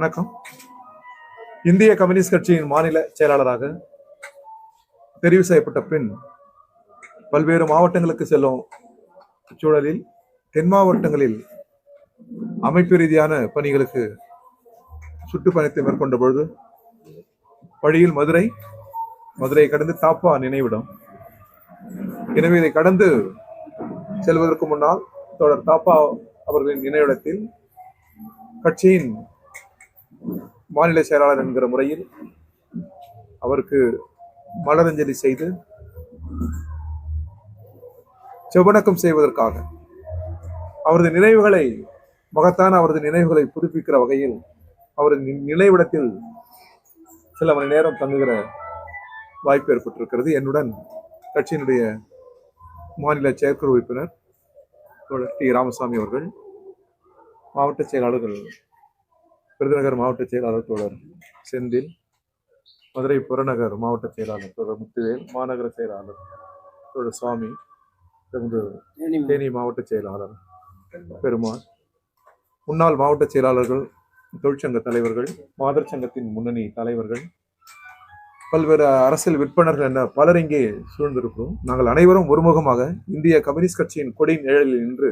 வணக்கம். இந்திய கம்யூனிஸ்ட் கட்சியின் மாநில செயலாளராக தெரிவு செய்யப்பட்ட பின் பல்வேறு மாவட்டங்களுக்கு செல்லும் சூழலில் தென் மாவட்டங்களில் அமைப்பு ரீதியான பணிகளுக்கு சுற்றுப்பயணத்தை மேற்கொண்ட பொழுது வழியில் மதுரை மதுரை கடந்து தாப்பா நினைவிடம். எனவே இதை கடந்து செல்வதற்கு முன்னால் தொடர் தாப்பா அவர்களின் நினைவிடத்தில் கட்சியின் மாநில செயலாளர் என்கிற முறையில் அவருக்கு மலரஞ்சலி செய்து செவ்வணக்கம் செய்வதற்காக அவரது நினைவுகளை மகத்தான அவரது நினைவுகளை புதுப்பிக்கிற வகையில் அவரது நினைவிடத்தில் சில மணி நேரம் தங்குகிற வாய்ப்பு ஏற்பட்டிருக்கிறது. என்னுடன் கட்சியினுடைய மாநில செயற்குழு உறுப்பினர் டி. ராமசாமி அவர்கள் மாவட்ட செயலாளர்கள் விருதுநகர் மாவட்ட செயலாளர் தோழர் செந்தில் மதுரை புறநகர் மாவட்ட செயலாளர் தோழர் முத்துவேல் மாநகர செயலாளர் தோழர் சுவாமி தேனி மாவட்ட செயலாளர் பெருமாள் முன்னாள் மாவட்ட செயலாளர்கள் தொழிற்சங்க தலைவர்கள் மாதர் சங்கத்தின் முன்னணி தலைவர்கள் பல்வேறு அரசியல் விற்பனர்கள் என பலர் இங்கே சூழ்ந்திருக்கிறோம் நாங்கள் அனைவரும் ஒருமுகமாக இந்திய கம்யூனிஸ்ட் கட்சியின் கொடி நிழலில் நின்று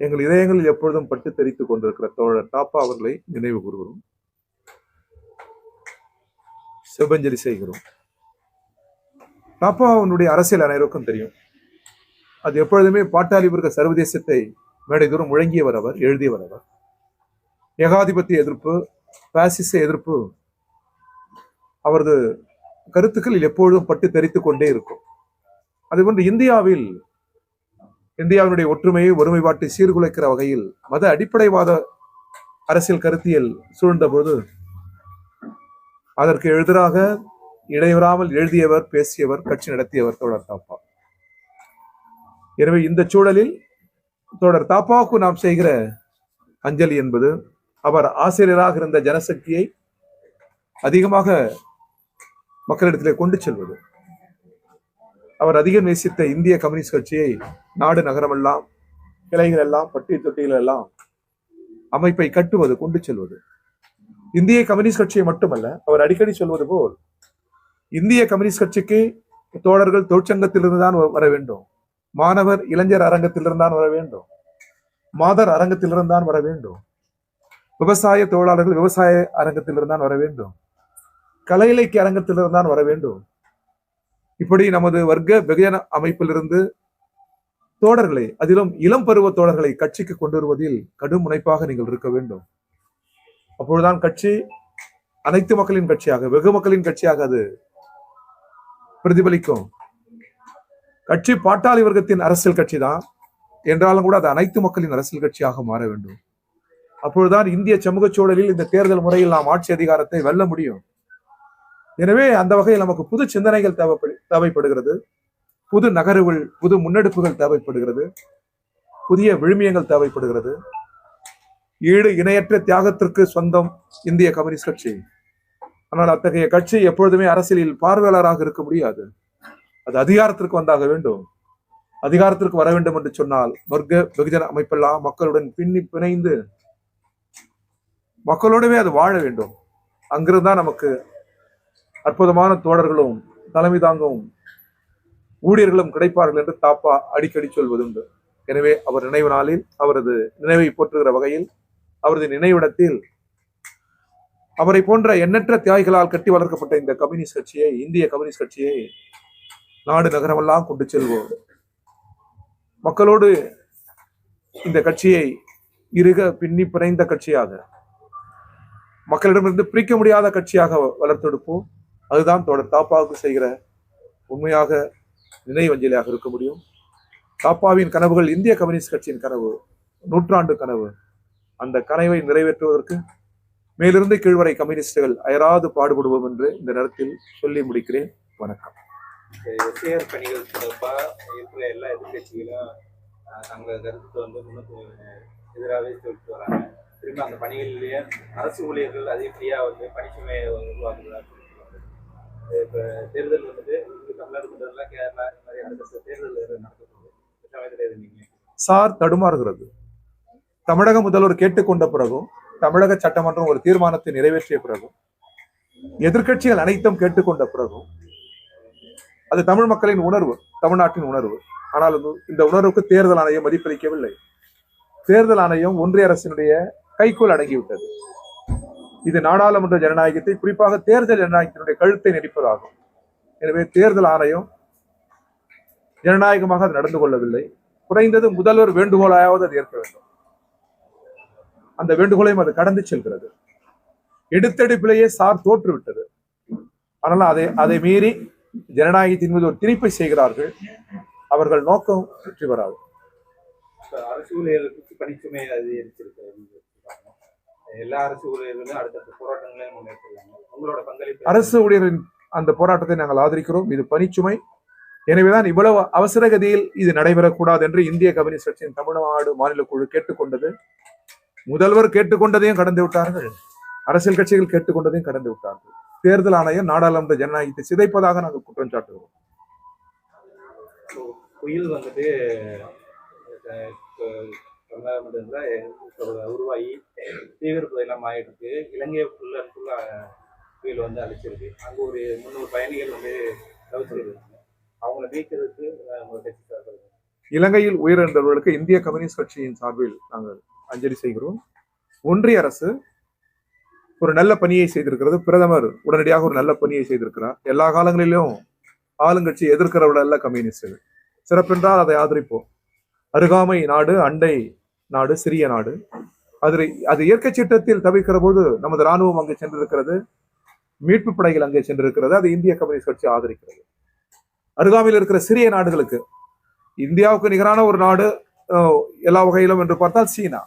எங்கள் இதயங்களில் எப்பொழுதும் பட்டு தெரித்துக் கொண்டிருக்கிற தோழர் தாப்பா அவர்களை நினைவு கூறுகிறோம். செவ்வஞ்சலி செய்கிறோம். தாப்பா அவனுடைய அரசியல் அனைவருக்கும் தெரியும். அது எப்பொழுதுமே பாட்டாளி வர்க்க சர்வதேசத்தை மேடை தூரம் முழங்கியவர் அவர் எழுதியவர் அவர். ஏகாதிபத்திய எதிர்ப்பு பாசிச எதிர்ப்பு அவரது கருத்துக்களில் எப்பொழுதும் பட்டு தெரித்துக் கொண்டே இருக்கும். அதுபோன்று இந்தியாவில் இந்தியாவினுடைய ஒற்றுமையை ஒருமைப்பாட்டை சீர்குலைக்கிற வகையில் மத அடிப்படைவாத அரசியல் கருத்தியல் சூழ்ந்தபோது அதற்கு எதிராக இடைவராமல் எழுதியவர் பேசியவர் கட்சி நடத்தியவர் தோழர் தாப்பா. எனவே இந்த சூழலில் தோழர் தாப்பாவுக்கு நாம் செய்கிற அஞ்சலி என்பது அவர் ஆசிரியராக இருந்த ஜனசக்தியை அதிகமாக மக்களிடத்திலே கொண்டு செல்வது. அவர் அதிகம் நேசித்த இந்திய கம்யூனிஸ்ட் கட்சியை நாடு நகரமெல்லாம் கிளைகள் எல்லாம் பட்டி தொட்டிகள் எல்லாம் அமைப்பை கட்டுவது கொண்டு செல்வது. இந்திய கம்யூனிஸ்ட் கட்சியை மட்டுமல்ல அவர் அடிக்கடி சொல்வது போல் இந்திய கம்யூனிஸ்ட் கட்சிக்கு தோழர்கள் தொழிற்சங்கத்திலிருந்து தான் வர வேண்டும். மாணவர் இளைஞர் அரங்கத்திலிருந்து தான் வர வேண்டும். மாதர் அரங்கத்திலிருந்து தான் வர வேண்டும். விவசாய தொழிலாளர்கள் விவசாய அரங்கத்திலிருந்து தான் வர வேண்டும். கலை இலக்கிய அரங்கத்திலிருந்து தான் வர வேண்டும். இப்படி நமது வர்க்க வெகுஜன அமைப்பிலிருந்து தோடர்களை அதிலும் இளம் பருவ தோழர்களை கட்சிக்கு கொண்டு வருவதில் கடும் முனைப்பாக நீங்கள் இருக்க வேண்டும். அப்பொழுதுதான் கட்சி அனைத்து மக்களின் கட்சியாக வெகு மக்களின் கட்சியாக அது பிரதிபலிக்கும். கட்சி பாட்டாளி வர்க்கத்தின் அரசியல் கட்சி தான் என்றாலும் கூட அது அனைத்து மக்களின் அரசியல் கட்சியாக மாற வேண்டும். அப்பொழுதுதான் இந்திய சமூக சூழலில் இந்த தேர்தல் முறையில் நாம் ஆட்சி அதிகாரத்தை வெல்ல முடியும். எனவே அந்த வகையில் நமக்கு புது சிந்தனைகள் தேவைப்படு தேவைப்படுகிறது. புது நகர்வுகள் புது முன்னெடுப்புகள் தேவைப்படுகிறது. புதிய விழுமியங்கள் தேவைப்படுகிறது. ஈடு இணையற்ற தியாகத்திற்கு சொந்தம் இந்திய கம்யூனிஸ்ட் கட்சி. ஆனால் அத்தகைய கட்சி எப்பொழுதுமே அரசியலில் பார்வையாளராக இருக்க முடியாது. அது அதிகாரத்திற்கு வந்தாக வேண்டும். அதிகாரத்திற்கு வர வேண்டும் என்று சொன்னால் வர்க்க வெகுஜன அமைப்பெல்லாம் மக்களுடன் பின்னி பிணைந்து மக்களோடவே அது வாழ வேண்டும். அங்கிருந்தான் நமக்கு அற்புதமான தோழர்களும் தலைமை தாங்கும் ஊழியர்களும் கிடைப்பார்கள் என்று தாப்பா அடிக்கடி சொல்வதுண்டு. எனவே அவர் நினைவு நாளில் அவரது நினைவை போற்றுகிற வகையில் அவரது நினைவிடத்தில் அவரை போன்ற எண்ணற்ற தியாகிகளால் கட்டி வளர்க்கப்பட்ட இந்த கம்யூனிஸ்ட் கட்சியை இந்திய கம்யூனிஸ்ட் கட்சியை நாடு நகரமெல்லாம் கொண்டு செல்வோம். மக்களோடு இந்த கட்சியை இருக பின்னி பிணைந்த கட்சியாக மக்களிடமிருந்து பிரிக்க முடியாத கட்சியாக வளர்த்தெடுப்போம். அதுதான் தோட தாப்பாவுக்கு செய்கிற உண்மையாக நினைவஞ்சலியாக இருக்க முடியும். தாப்பாவின் கனவுகள் இந்திய கம்யூனிஸ்ட் கட்சியின் கனவு நூற்றாண்டு கனவு. அந்த கனவை நிறைவேற்றுவதற்கு மேலிருந்து கீழ்வரை கம்யூனிஸ்டுகள் அயராது பாடுபடுவோம் என்று இந்த நேரத்தில் சொல்லி முடிக்கிறேன். வணக்கம். எஸ்ஏஆர் பணிகள் தொடர்பாக இருக்கிற எல்லா எதிர்கட்சிகளும் அஹ், கருத்து வந்து முன்னுக்கு எதிராகவே சொல்லிட்டு வராங்க. திரும்ப அந்த பணிகளிலேயே அரசு ஊழியர்கள் அதிகப்படியாக வந்து பணிச்சுமையை உருவாக்குகிறார்கள் இப்போ தேர்தல் வந்துட்டு தமிழ்நாடு கேரளா இந்த மாதிரி அடுத்த தேர்தல் நடக்க சார் தடுமாறுகிறது. தமிழக முதல்வர் கேட்டுக்கொண்ட பிறகும் தமிழக சட்டமன்றம் ஒரு தீர்மானத்தை நிறைவேற்றிய பிறகும் எதிர்க்கட்சிகள் அனைத்தும் கேட்டுக்கொண்ட பிறகும் அது தமிழ் மக்களின் உணர்வு தமிழ்நாட்டின் உணர்வு. ஆனால் இந்த உணர்வுக்கு தேர்தல் ஆணையம் மதிப்பளிக்கவில்லை. தேர்தல் ஆணையம் ஒன்றிய அரசினுடைய கைக்குள் அடங்கிவிட்டது. இது நாடாளுமன்ற ஜனநாயகத்தை குறிப்பாக தேர்தல் ஜனநாயகத்தினுடைய கழுத்தை நெரிப்பதாகும். எனவே தேர்தல் ஆணையம் ஜனநாயகமாக அது நடந்து கொள்ளவில்லை. குறைந்தது முதல்வர் வேண்டுகோளாயாவது அது ஏற்க வேண்டும். அந்த வேண்டுகோளையும் அது கடந்து செல்கிறது. எடுத்தெடுப்பிலேயே சார் தோற்றுவிட்டது. ஆனால் அதை அதை மீறி ஜனநாயகத்தின் மீது ஒரு திணிப்பை செய்கிறார்கள். அவர்கள் நோக்கம் வெற்றி பெறாது அரசு ஊழியர்களுக்கு பணிச்சுமை அதிகரிச்சிருக்கு. எல்லா அரசு ஊழியர்களும் அடுத்தடுத்த போராட்டங்களையும் முன்னேற்றிருக்காங்க உங்களோட பங்களிப்பு அரசு ஊழியரின் அந்த போராட்டத்தை நாங்கள் ஆதரிக்கிறோம். இது பணிச்சுமை. எனவேதான் இவ்வளவு அவசர கதியில் இது நடைபெறக்கூடாது என்று இந்திய கம்யூனிஸ்ட் கட்சியின் தமிழ்நாடு மாநில குழு கேட்டுக்கொண்டது. முதல்வர் கேட்டுக்கொண்டதையும் கடந்து விட்டார்கள். அரசியல் கட்சிகள் கேட்டுக்கொண்டதையும் கடந்து விட்டார்கள். தேர்தல் ஆணையம் நாடாளுமன்ற ஜனநாயகத்தை சிதைப்பதாக நாங்கள் குற்றம் சாட்டுகிறோம். புயல் வந்துட்டு அஹ், உருவாகி தீவிர புதையெல்லாம் ஆயிட்டு இருக்கு இலங்கை ஃபுல் அண்ட் ஃபுல்லா புயல் வந்து அழிச்சிருக்கு. அங்கே ஒரு முந்நூறு பயணிகள் வந்து தவிச்சிருக்காங்க. அவங்கள மீட்கிறதுக்கு கட்சி சார்பில் இலங்கையில் உயிரிழந்தவர்களுக்கு இந்திய கம்யூனிஸ்ட் கட்சியின் சார்பில் நாங்கள் அஞ்சலி செய்கிறோம். ஒன்றிய அரசு ஒரு நல்ல பணியை செய்திருக்கிறது. பிரதமர் உடனடியாக ஒரு நல்ல பணியை செய்திருக்கிறார். எல்லா காலங்களிலும் ஆளுங்கட்சி எதிர்க்கிறவர்கள் அல்ல கம்யூனிஸ்டுகள். சிறப்பென்றால் அதை ஆதரிப்போம். அருகாமை நாடு அண்டை நாடு சிறிய நாடு. அது அது இயற்கை சீற்றத்தில் தவிர்க்கிற போது நமது ராணுவம் அங்கே சென்றிருக்கிறது. மீட்பு படைகள் அங்கே சென்றிருக்கிறது. அது இந்திய கம்யூனிஸ்ட் கட்சி ஆதரிக்கிறது. அருகாமையில் இருக்கிற சிறிய நாடுகளுக்கு இந்தியாவுக்கு நிகரான ஒரு நாடு எல்லா வகையிலும் என்று பார்த்தால் சீனா.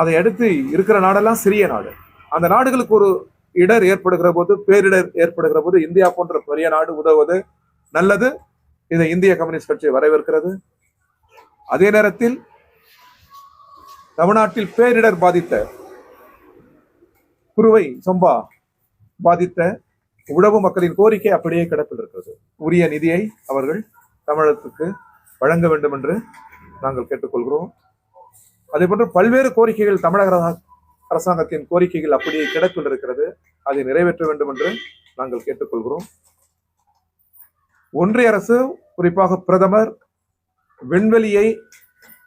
அதை அடுத்து இருக்கிற நாடெல்லாம் சிறிய நாடு. அந்த நாடுகளுக்கு ஒரு இடர் ஏற்படுகிற போது பேரிடர் ஏற்படுகிற போது இந்தியா போன்ற பெரிய நாடு உதவுவது நல்லது. இதை இந்திய கம்யூனிஸ்ட் கட்சி வரவேற்கிறது. அதே நேரத்தில் தமிழ்நாட்டில் பேரிடர் பாதித்த குருவை சொம்பா பாதித்த உழவு மக்களின் கோரிக்கை அப்படியே கிடப்பில் இருக்கிறது உரிய நிதியை அவர்கள் தமிழகத்துக்கு வழங்க வேண்டும் என்று நாங்கள் கேட்டுக்கொள்கிறோம். அதே போன்று பல்வேறு கோரிக்கைகள் தமிழக அரசாங்கத்தின் கோரிக்கைகள் அப்படியே கிடப்பில் இருக்கிறது அதை நிறைவேற்ற வேண்டும் என்று நாங்கள் கேட்டுக்கொள்கிறோம். ஒன்றிய அரசு குறிப்பாக பிரதமர் விண்வெளியை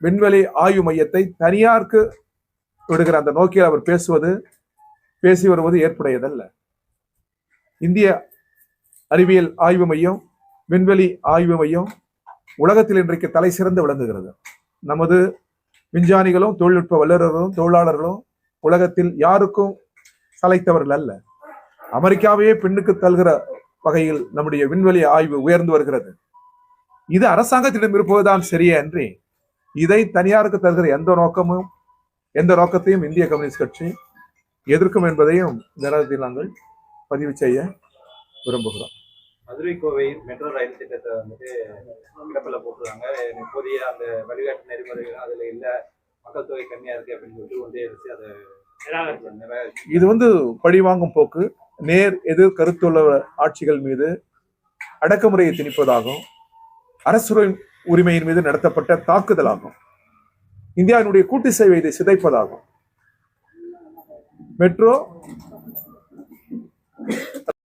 விண்வெளி ஆய்வு மையத்தை தனியாருக்கு விடுகிற அந்த நோக்கில் அவர் பேசுவது பேசி வருவது ஏற்புடையதல்ல. இந்திய அறிவியல் ஆய்வு மையம் விண்வெளி ஆய்வு மையம் உலகத்தில் இன்றைக்கு தலை சிறந்து விளங்குகிறது. நமது விஞ்ஞானிகளும் தொழில்நுட்ப வல்லுநர்களும் தொழிலாளர்களும் உலகத்தில் யாருக்கும் சளைத்தவர்கள் அல்ல. அமெரிக்காவையே பின்னுக்கு தள்ளுகிற வகையில் நம்முடைய விண்வெளி ஆய்வு உயர்ந்து வருகிறது. இது அரசாங்கத்திடம் இருப்பதுதான் சரியே அன்றி இதை தனியாருக்கு தருகிற எந்த நோக்கமும் எந்த நோக்கத்தையும் இந்திய கம்யூனிஸ்ட் கட்சி எதிர்க்கும் என்பதையும் நேரத்தில் நாங்கள் பதிவு செய்ய விரும்புகிறோம். மதுரை கோவை மெட்ரோ ரயில் திட்டத்தை வந்துட்டு கிடப்பில் போட்டுருக்காங்க. புதிய அந்த வழிகாட்டு நெறிமுறைகள் அதுல இல்ல. மக்கள் தொகை கம்மியா இருக்கு அப்படின்னு சொல்லிட்டு ஒன்றிய அரசு அதை இது வந்து பழிவாங்கும் போக்கு. நேர் எதிர் கருத்துள்ள ஆட்சிகள் மீது அடக்குமுறையை திணிப்பதாகும். அரசு உரிமையின் மீது நடத்தப்பட்ட தாக்குதலாகும். இந்தியாவினுடைய கூட்டு சேவை இதை சிதைப்பதாகும். மெட்ரோ